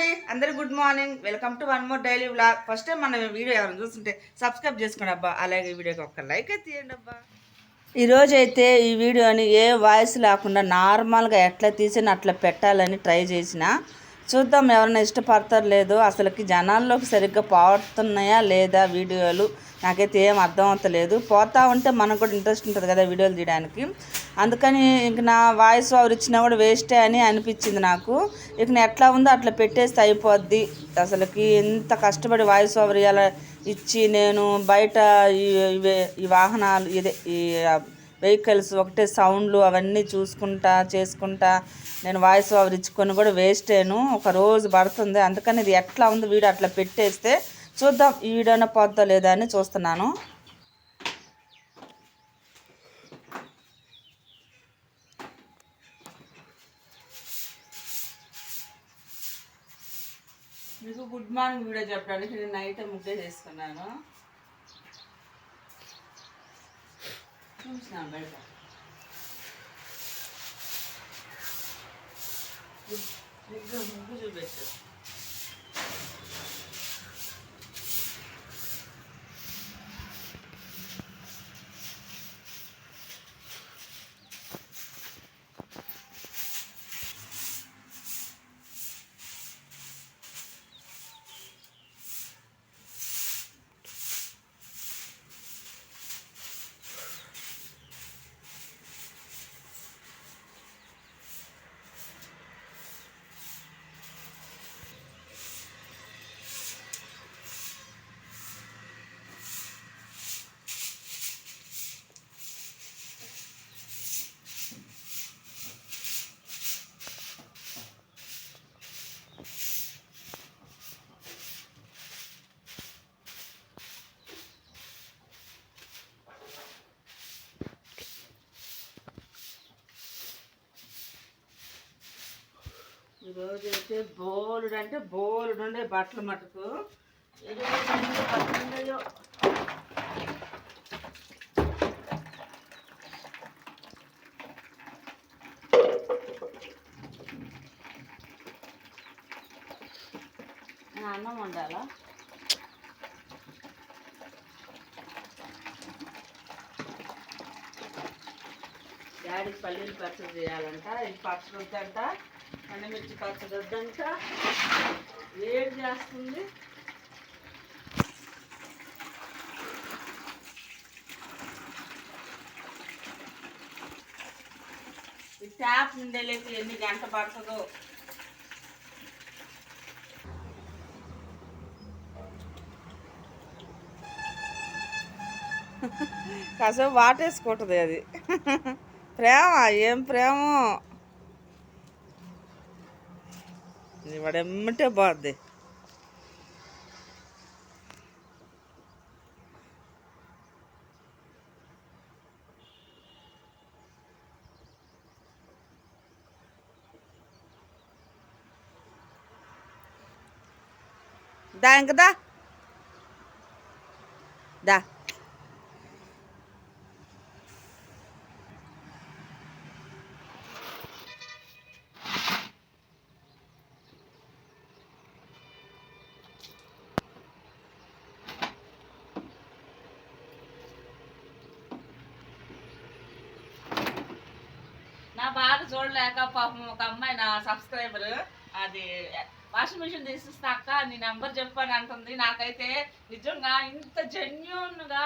అండి అందరు good morning. Welcome to one more daily vlog. First time మన video ఎవరైనా చూస్తుంటే సబ్స్క్రైబ్ చేసుకోండి అబ్బా. అలాగే వీడియోకి ఒక్క లైక్ అయితే తీయండి అబ్బా. ఈరోజు అయితే ఈ వీడియోని ఏ వాయిస్ లేకుండా నార్మల్గా ఎట్లా తీసిన అట్లా పెట్టాలని ట్రై చేసిన చూద్దాం ఎవరైనా ఇష్టపడతారు లేదో. అసలుకి జనాల్లోకి సరిగ్గా పోతున్నాయా లేదా వీడియోలు? నాకైతే ఏం అర్థం అవుతలేదు పోతా ఉంటే మనకు కూడా ఇంట్రెస్ట్ ఉంటుంది కదా వీడియోలు తీయడానికి. అందుకని ఇంక నా వాయిస్ ఓవర్ ఇచ్చినా కూడా వేస్టే అని అనిపించింది నాకు. ఇక నేను ఎట్లా ఉందో అట్లా పెట్టేస్తే అయిపోద్ది. అసలుకి ఎంత కష్టపడి వాయిస్ ఓవర్ ఇలా ఇచ్చి నేను బయట ఇవే- ఈ వాహనాలు ఇదే ఈ వెహికల్స్ ఒకటే సౌండ్లు అవన్నీ చూసుకుంటా చేసుకుంటా నేను వాయిస్ ఓవర్ ఇచ్చుకొని కూడా వేస్టేను ఒక రోజు పడుతుంది. అందుకని ఇది ఎట్లా ఉంది వీడియో అట్లా పెట్టేస్తే చూద్దాం ఈ వీడియోనే పోద్దా లేదా అని చూస్తున్నాను. మీకు గుడ్ మార్నింగ్ వీడియో చెప్పడానికి నేను నైట్ ముగ్గే చేసుకున్నాను చూసినాను బయట ముగ్గు ముగ్గు చూపెట్టు రోజు అయితే బోలుడు అంటే బోలుడు ఉండే బట్టలు మటుకు ఈరోజు ఎన్ని బట్టలు ఉన్నాయో అన్నం వండాలా? డాడీకి పల్లీలు పచ్చడి చేయాలంట ఇది పచ్చడి వద్దంట. ఎండమిర్చి పచ్చడి వద్దంట. వేడి చేస్తుంది. ఈ ట్యాప్ నిండేలేసి ఎన్ని గంట పడుతుందో. కాసేపు వాటేసుకుంటుంది అది. ప్రేమ ఏం ప్రేమో. ഇവിടെ എമ്മിട്ട് പാതെ Da, da. Da. లేక పాపం ఒక అమ్మాయి నా సబ్స్క్రైబర్ అది వాషింగ్ మిషన్ తీసిస్తాక నీ నెంబర్ చెప్పాను అంటుంది. నాకైతే నిజంగా ఇంత జెన్యున్గా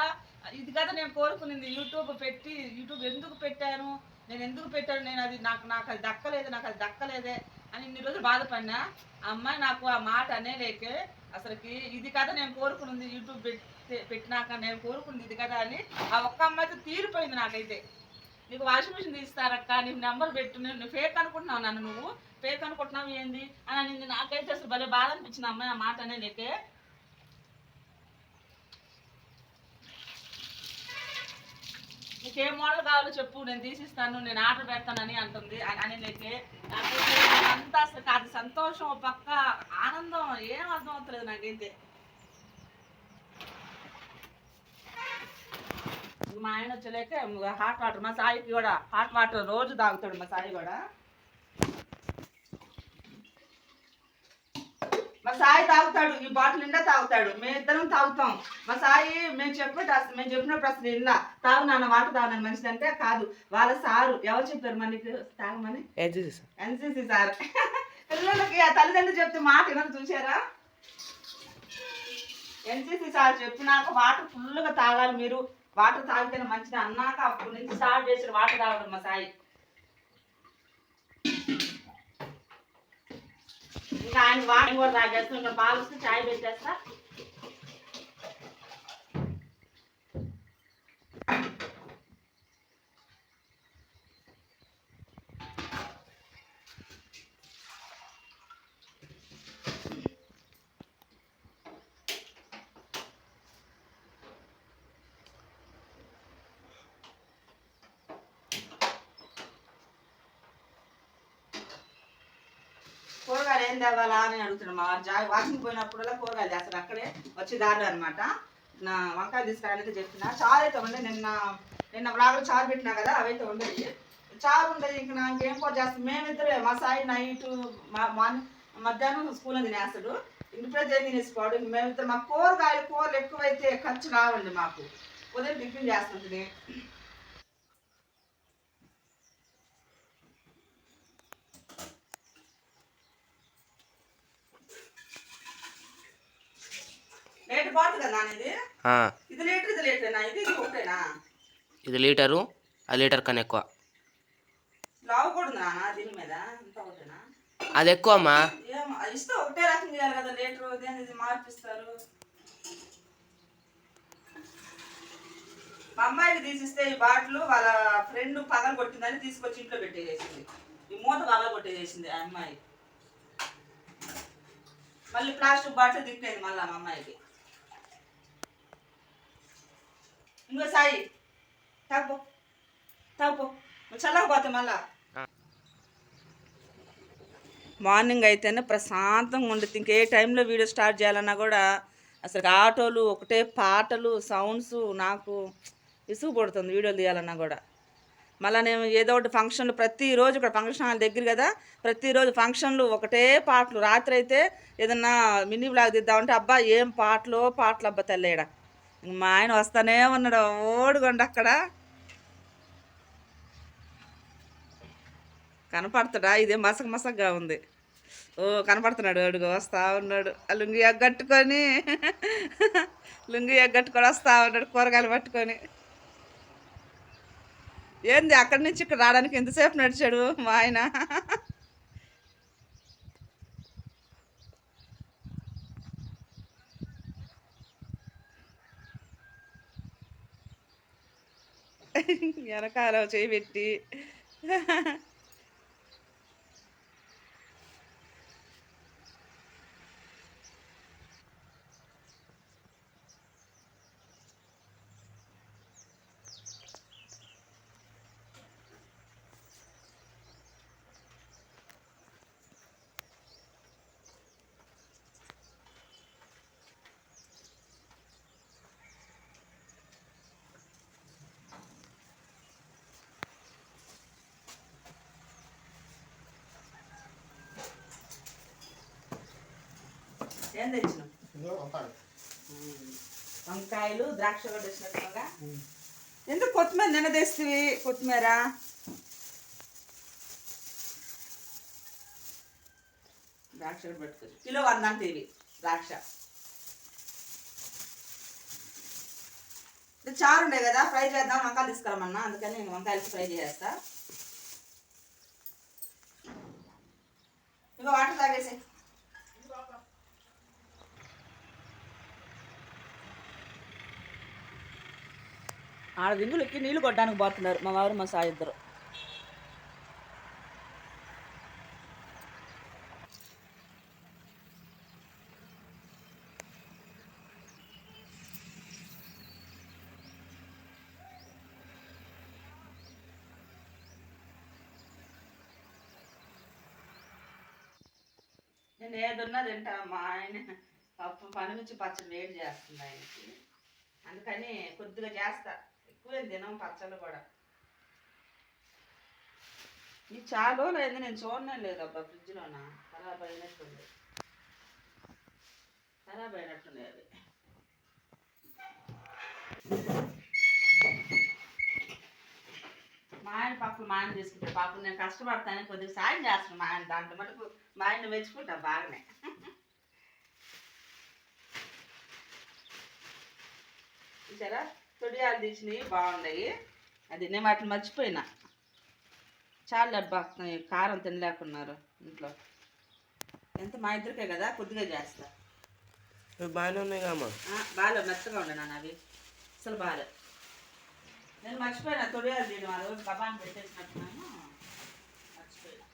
ఇది కదా నేను కోరుకునింది. యూట్యూబ్ పెట్టి యూట్యూబ్ ఎందుకు పెట్టాను? నేను ఎందుకు పెట్టాను? నేను అది నాకు నాకు అది దక్కలేదు నాకు అది దక్కలేదే అని ఇన్ని రోజులు బాధపడినా ఆ అమ్మాయి నాకు ఆ మాట అనేలేక అసలుకి ఇది కదా నేను కోరుకున్నది యూట్యూబ్ పెట్టి పెట్టినాక నేను కోరుకుంది ఇది కదా అని ఆ ఒక్క అమ్మాయితో తీరిపోయింది నాకైతే. నీకు వాషింగ్ మిషన్ తీస్తారక్క నీకు నెంబర్ పెట్టు నేను ఫేక్ అనుకుంటున్నావు నన్ను నువ్వు. ఫేక్ అనుకుంటున్నావు ఏంది? అని అనింది నాకైతే అసలు భలే బాధ అనిపించింది అమ్మాయి ఆ మాట అనే లేకే నీకు ఏ మోడల్ కావాలో చెప్పు నేను తీసిస్తాను నేను ఆర్డర్ పెడతానని అంటుంది అని లేకే అంతా అసలు అది సంతోషం ఓ పక్క ఆనందం ఏం అర్థం అవుతలేదు నాకైతే. మా ఆయన వచ్చలేక హాట్ వాటర్ మా సాయికి కూడా హాట్ వాటర్ రోజు తాగుతాడు మా సాయి కూడా. మా సాయి తాగుతాడు ఈ బాటిల్ నిండా తాగుతాడు. మేము ఇద్దరం తాగుతాం. మా సాయి మేము అసలు మేము చెప్పినప్పుడు అసలు నిండా తాగు నాన్న మాట తాగునని మనిషి అంటే కాదు వాళ్ళ సారు. ఎవరు చెప్పారు మనకి తాగమని ఎన్సీసీ సార్. పిల్లలకి ఆ తల్లిదండ్రులు చెప్తే మాట వినని చూసారా ఎన్సీసీ సార్ చెప్పినాక వాటర్ ఫుల్గా తాగాలి మీరు. వాటర్ తాగితేనే మంచిది. అన్నాక అప్పటి నుంచి స్టార్ట్ చేసిన వాటర్ తాగడం మా సాయి. ఇంకా ఆయన వాటర్ కూడా తాగేస్తాం ఇంకా పాలు వస్తే చాయ్ పెట్టేస్తా. కూరగాయలు ఏం తేవాలా అని అడుగుతున్నాడు మా వారు. వాకింగ్ పోయినప్పుడల్లా కూరగాయలు చేస్తారు. అక్కడే వచ్చి దారి అనమాట నా వంకాయ తీసుకురానికి చెప్తున్నా. చారు అయితే ఉండే నిన్న నిన్న వ్లాగ్లో చారు పెట్టినా కదా అవైతే ఉండేది చారు ఉండేది నాకు ఏం కూర చేస్తాం? మేమిద్దరే మా సాయి నైట్ మా మార్నింగ్ మధ్యాహ్నం స్కూల్లో తినేస్తాడు. ఇంటిపై ఏం తినేసుకోడు. మేమిద్దరు మా కూరగాయలు కూరలు ఎక్కువైతే ఖర్చు రావండి మాకు. ఉదయం టిఫిన్ చేస్తుంటుంది లీటర్ బాటిల్ కదా నాన్న ఇది? లీటర్ ఇది లీటరేనా ఇది ఇది ఒకటేనా? ఇది లీటరు ఆ లీటర్ కన్నా ఎక్కువ. అది ఎక్కువ అమ్మా ఏమో అది ఇస్తే ఒకటే రకం చేయాలి కదా లీటర్ దేని ఇది మార్పిస్తారు. మా అమ్మాయికి తీసిస్తే ఈ బాటిల్ వాళ్ళ ఫ్రెండ్ పగల కొట్టిందని తీసుకొచ్చి ఇంట్లో పెట్టేసేసింది. ఈ మూత పగల కొట్టేసేసింది ఆ అమ్మాయి. మళ్ళీ ప్లాస్టిక్ బాటిల్ దిక్కేది మళ్ళీ మా అమ్మాయికి. ఇంకో సాయి. తాగుపో తాగుపో చల్లకపోతే మళ్ళా. మార్నింగ్ అయితేనే ప్రశాంతంగా ఉండదు ఇంకే టైంలో వీడియో స్టార్ట్ చేయాలన్నా కూడా అసలు ఆటోలు ఒకటే పాటలు సౌండ్స్ నాకు విసుగు పడుతుంది వీడియోలు తీయాలన్నా కూడా. మళ్ళీ నేను ఏదో ఒకటి ఫంక్షన్లు ప్రతిరోజు ఇక్కడ ఫంక్షన్ హాల్ దగ్గర కదా ప్రతిరోజు ఫంక్షన్లు ఒకటే పాటలు. రాత్రి అయితే ఏదన్నా మినీ బ్లాగ్ తీద్దామంటే అబ్బా ఏం పాటలు పాటలు అబ్బా తెల్లేడ. మా ఆయన వస్తానే ఉన్నాడు. ఓడుకోండి అక్కడ. కనపడతాడా? ఇదే మసక మసకగా ఉంది. ఓ కనపడుతున్నాడు. అడుగు వస్తా ఉన్నాడు. ఆ లుంగి ఎగ్గట్టుకొని లుంగి ఎగ్గట్టుకొని వస్తా ఉన్నాడు కూరగాయలు పట్టుకొని. ఏంది అక్కడి నుంచి ఇక్కడ రావడానికి ఎంతసేపు నడిచాడు మా ఆయన? వెనకాల చేయి పెట్టి ఏం తెచ్చినావు? వంకాయలు. ద్రాక్ష కూడా తెచ్చినట్టుగా ఎందుకు కొత్తిమీర నిన్న తెస్తుంది కొత్తిమీర? ద్రాక్ష కూడా పెట్టుకోవచ్చు. కిలో వంద అంటే ఇవి ద్రాక్ష. చారు ఉండే కదా ఫ్రై చేద్దాం వంకాయలు తీసుకురమ్మన్నా. అందుకని నేను వంకాయలు ఫ్రై చేసేస్తా ఇక వాటర్ తాగేసి ఆడ దింగులకి నీళ్ళు కొట్టడానికి పోతున్నారు. మా వారు మా సాయి ఇద్దరు. నేను ఏదున్నా తింటా మా ఆయన పప్పు పని నుంచి పచ్చడి వేడి చేస్తుంది ఆయనకి. అందుకని కొద్దిగా చేస్తా. ఎక్కువ దినం పచ్చళ్ళు కూడా. ఈ చాలా లేదు నేను చూడడం లేదబ్బా ఫ్రిడ్జ్లోన? ఖరాబ్ అయినట్టుంది. ఖరాబ్ అయినట్టుంది అవి. మా ఆయన పప్పులు మా ఆయన తీసుకుంటే పాపం నేను కష్టపడతాను కొద్దిగా సాయం చేస్తాను మా ఆయన. దాంట్లో మటుకు మా ఆయన మెచ్చుకుంటా బాగానే. చూసారా? తొడియాలు తీసినవి బాగున్నాయి. అది నేను వాటిని మర్చిపోయినా. చాలా అబ్బా కారం తినలేకున్నారు ఇంట్లో. ఎంత? మా ఇద్దరికే కదా? కొద్దిగా చేస్తా. బాగానే ఉన్నాయి ఆ, బాగా మెత్తగా నాన్న అవి. అసలు బాగా నేను మర్చిపోయినా తొడియాలు తీయడం ఆ రోజు కబాన్ పెట్టేసినట్టున్నాను మర్చిపోయినా.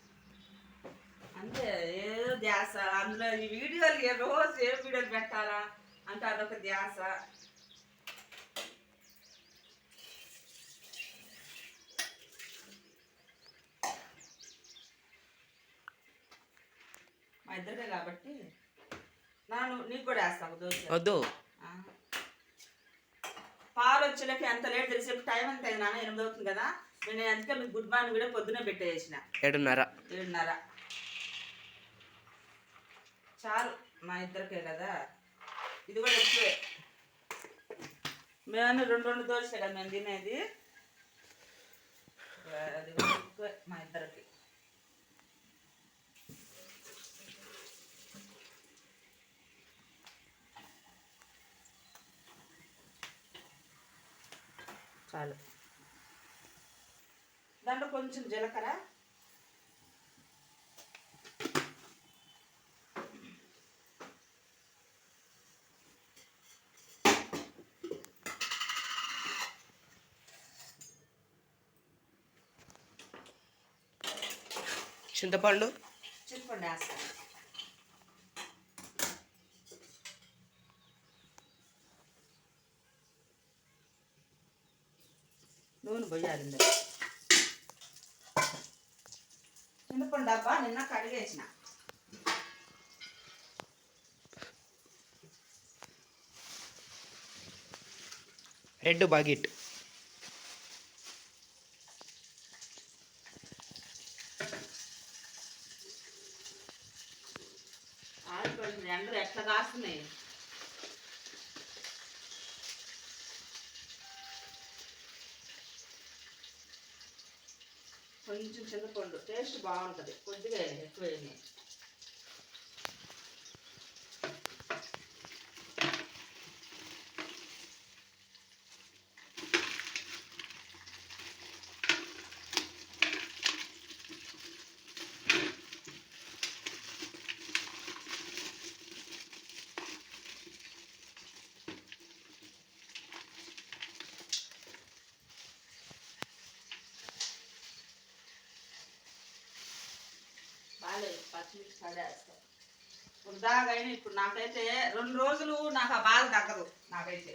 అంతే ఏదో ధ్యాస. అందులో ఈ వీడియోలు ఏ రోజు ఏ వీడియోలు పెట్టాలా? అంటే అదొక ధ్యాస. మా ఇద్దరికే కాబట్టి నాను నీకు కూడా వేస్తాను దోశ. వద్దు. పాలు వచ్చేలకి ఎంత లేట్ తెలిసి టైం ఎంత అయింది నాన్న ఎనిమిది అవుతుంది కదా. నేను అందుకే మీకు గుడ్ మార్నింగ్ కూడా పొద్దునే పెట్టేసిన ఏడున్నర. ఏడున్నర. చాలు మా ఇద్దరికే కదా. ఇది కూడా ఎక్కువే. మేము రెండు రెండు దోశ కదా మేము తినేది. అది మా ఇద్దరికి. చాలు. దాంట్లో కొంచెం జీలకర్ర. చింతపండు. చింతపండు వేస్తాను. ఇందులో. చింతపండు డబ్బా నిన్న కడిగేసిన రెడ్ ఆడిపోయింది ఎండలు ఎట్లా కాస్తున్నాయి? కొంచెం చింతపండు టేస్ట్ బాగుంటుంది కొద్దిగా ఎక్కువ వేయండి. బాగాలేదు పచ్చిమిర్చి పడేస్తాం. ఇప్పుడు దాగైనా ఇప్పుడు నాకైతే రెండు రోజులు నాకు ఆ బాధ తగ్గదు నాకైతే.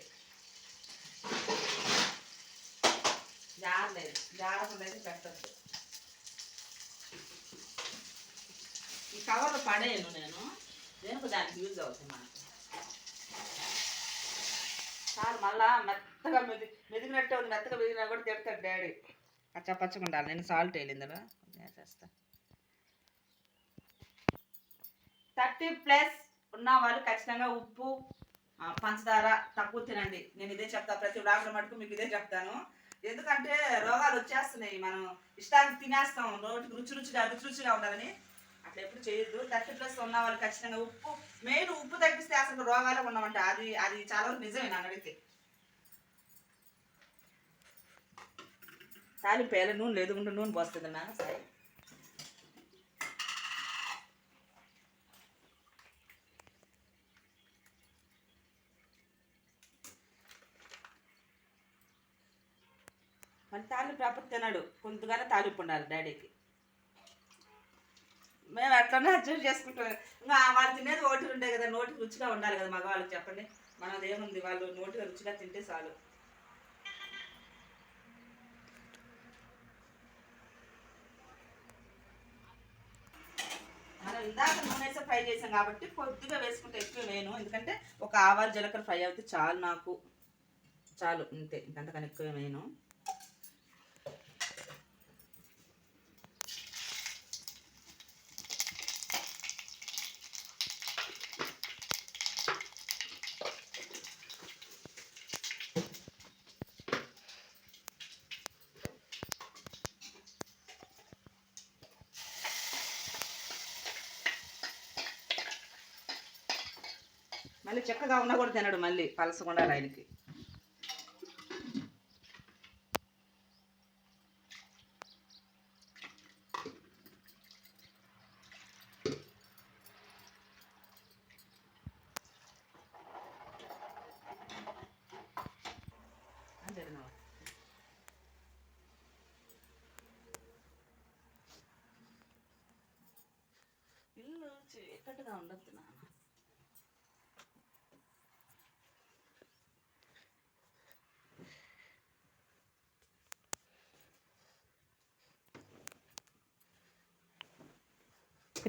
జారలేదు జారకుండా అయితే పెట్టద్దు. ఈ కవర్లు పడేయను నేను దేనికి దానికి యూజ్ అవుతుంది మనకు. చాలు మళ్ళా మెత్తగా మెది మెదిగినట్టే ఉంది మెత్తగా మెదిగినా కూడా తిడతాడు డాడీ. పచ్చ పచ్చగా ఉండాలి నేను సాల్ట్ వేయలేదు ఇందులో వేసేస్తాను థర్టీ ప్లస్ ఉన్న వాళ్ళు ఖచ్చితంగా ఉప్పు పంచదార తక్కువ తినండి. నేను ఇదే చెప్తాను ప్రతి డాక్టర్ మటుకు మీకు ఇదే చెప్తాను. ఎందుకంటే రోగాలు వచ్చేస్తున్నాయి. మనం ఇష్టానికి తినేస్తాం. నోటికి రుచి రుచిగా రుచి రుచిగా ఉండాలని అట్లా ఎప్పుడు చేయొద్దు. థర్టీ ప్లస్ ఉన్న వాళ్ళు ఖచ్చితంగా ఉప్పు మెయిన్ ఉప్పు తగ్గిస్తే అసలు రోగాలే ఉన్నామంట అది అది చాలా వరకు నిజమే నన్ను అడిగితే. తాలింపేయాలి నూనె లేదు ఉంటే నూనె పోస్తుంది నాన్న సరే మళ్ళీ తాలింపు రాకపోతే తినడు. కొంతగానే తాలింపు ఉండాలి డాడీకి. మేము అట్లనే అడ్జస్ట్ చేసుకుంటాం. ఇంకా వాళ్ళు తినేది ఓటు ఉండే కదా నోటికి రుచిగా ఉండాలి కదా మగవాళ్ళకి చెప్పండి. మనది ఏముంది? వాళ్ళు నోటిగా రుచిగా తింటే చాలు. మనం ఇందాక నూనె ఫ్రై చేసాం కాబట్టి కొద్దిగా వేసుకుంటే ఎక్కువ వేయను. ఎందుకంటే ఒక ఆవాలు జీలకర్ర ఫ్రై అవుతే చాలు నాకు. చాలు అంతే ఇంకంతకన్నా ఎక్కువ వేయను. మళ్ళీ చక్కగా ఉన్నా కూడా తినడు మళ్ళీ పలసకుండా ఆయనకి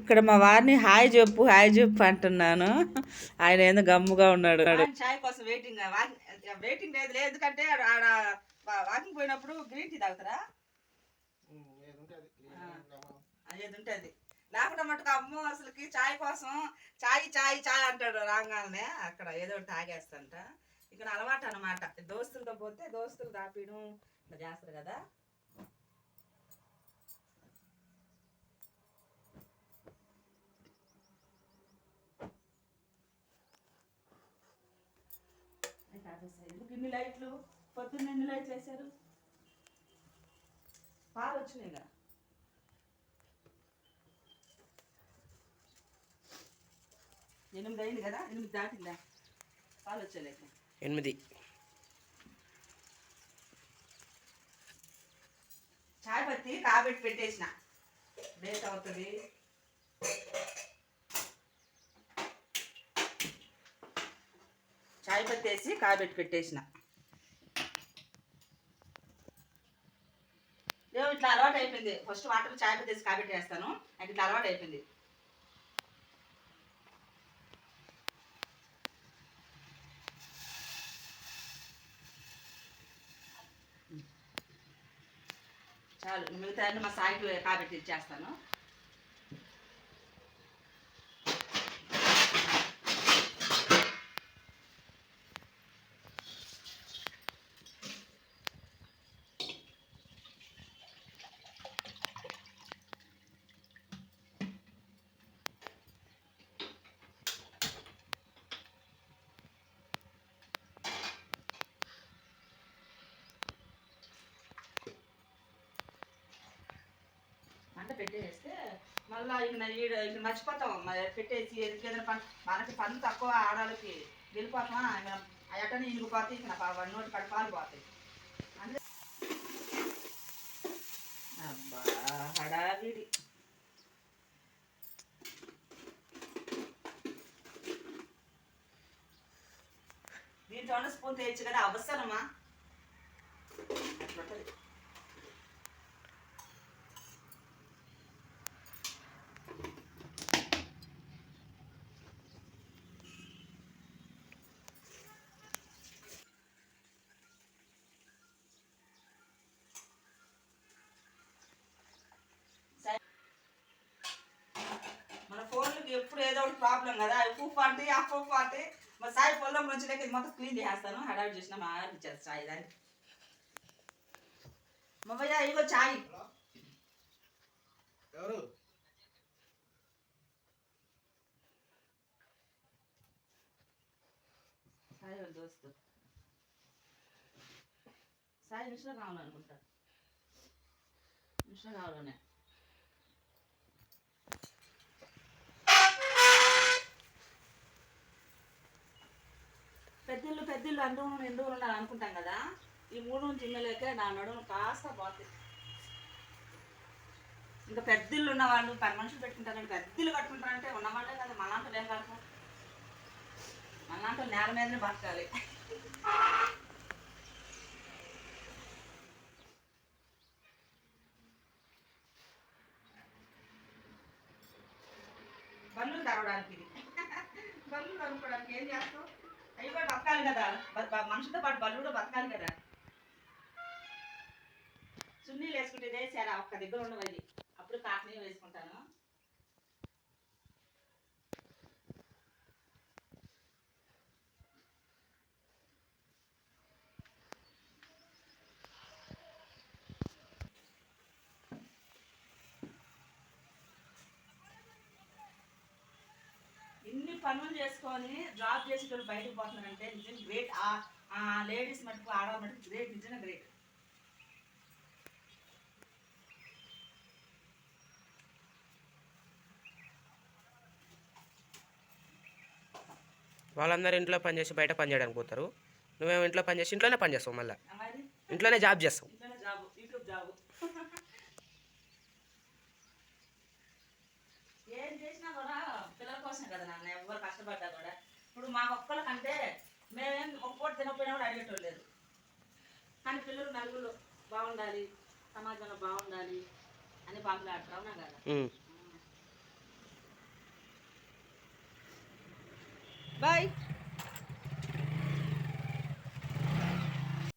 ఇక్కడ మా వారిని హాయ్ చెప్పు హాయ్ చెప్పు అంటున్నాను. ఆయన ఏందో గమ్ముగా ఉన్నాడు. చాయ్ కోసం వెయిటింగ్ వెయిటింగ్ లేదు లేదు ఎందుకంటే ఆడ- వాకింగ్ పోయినప్పుడు గ్రీన్ టీ తాగుతారా? అదేది ఉంటుంది లేకుండా మటుకు అమ్మో అసలుకి చాయ్ కోసం చాయ్ చాయ్ చాయ్ అంటాడు రాగానే. అక్కడ ఏదో ఒకటి తాగేస్తంట. ఇక్కడ అలవాటు అనమాట దోస్తులతో పోతే దోస్తులు తాపీయడం ఇట్లా చేస్తారు కదా. ఎందుకు ఇన్ని లైట్లు? పొద్దున్న ఎన్ని లైట్లు వేశారు? పాలు వచ్చినాయి కదా. ఎనిమిది అయింది కదా? ఎనిమిది దాటిందా? పాలు వచ్చేలేక ఎనిమిది. చాయ్ పత్తి కాబెట్టి పెట్టేసిన. డేట్ అవుతుంది చాయ్ పత్తి వేసి కాబెట్టి పెట్టేసిన. ఏమో ఇట్లా అలవాటు అయిపోయింది ఫస్ట్ వాటర్ చాయ్ పత్తి వేసి కాబెట్టి వేస్తాను ఇట్లా అలవాటు అయిపోయింది చాలు మిగతా మా సాయికి కాబెట్టి ఇచ్చేస్తాను మంట పెట్టేస్తే మళ్ళీ ఇక నా ఈడ ఇక మర్చిపోతాం మరి పెట్టేసి ఏదైనా పని మనకి పని తక్కువ ఆడాలకి వెళ్ళిపోతామా? ఇక అయ్యటనే ఇరిగిపోతాయి ఇక నా వన్ నోటి పడి పాలు పోతాయి. అందుకే అబ్బా హడావిడి. దీంట్లో స్పూన్ తెచ్చు కదా? అవసరమా? అట్లుంటది మన ఫోన్లకి ఎప్పుడు ఏదో ఒకటి ప్రాబ్లం కదా? ఉప్పు పార్టీ అప్పు పార్టీ మా సాయి పొలం నుంచి ఇది మొత్తం క్లీన్ చేస్తాను హడావిడి చేసిన మా ఆవిడ ఇచ్చారు చాయ్ దాన్ని. మమ్మయ్య ఇగో చాయ్. ఎవరు? సాయి వాళ్ళ దోస్తు. సాయి మిషన్ కావాలనుకుంటా మిషన్ కావాలనే పెద్దిల్లు పెద్దిల్లు అందరూ ఎందుకు ఉండాలి అనుకుంటాం కదా. ఈ మూడు జిమ్మలేక నా నడుము కాస్త పోతుంది ఇంకా పెద్దిల్లు ఉన్నవాళ్ళు పది మనుషులు పెట్టుకుంటారంటే పెద్దలు కట్టుకుంటారంటే ఉన్నవాళ్ళే కదా మనాంటలు ఏం కడతాం మనాంటలు నేల మీదనే బతకాలి. బల్లు తరవడానికి ఇది. బల్లు తరుపుకోవడానికి ఏం చేస్తాం బతకాలి కదా. మనుషులతో పాటు బల్లు కూడా బతకాలి కదా. సున్నీలు వేసుకుంటే చాలా ఒక్క దగ్గర ఉండవు అప్పుడు కాటనీ వేసుకుంటాను ఇన్ని చేసుకొని జాబ్ చేసేటోళ్ళు బయటకు పోతున్నారంటే నిజంగా గ్రేట్ ఆ లేడీస్ మటుకు ఆడవాళ్ళ మటుకు గ్రేట్ నిజంగా గ్రేట్ వాళ్ళందరూ ఇంట్లో పని చేసి బయట పని చేయడానికి పోతారు. నువ్వేమో ఇంట్లో పని చేసి ఇంట్లోనే పని చేస్తావు మళ్ళీ. ఇంట్లోనే జాబ్ చేస్తావు. ఇంట్లోనే ఏం చేసినా కూడా పిల్లల కోసమే కదా కష్టపడ్డా కూడా. ఇప్పుడు మా ఒక్కళ్ళకంటే మేమేం ఒక్క పూట తినకపోయినా కూడా అడిగేటోళ్ళు లేదు కానీ పిల్లలు నలుగురు బాగుండాలి సమాజంలో బాగుండాలి అని పాపులాడతారు అవునా కదా. బాయ్.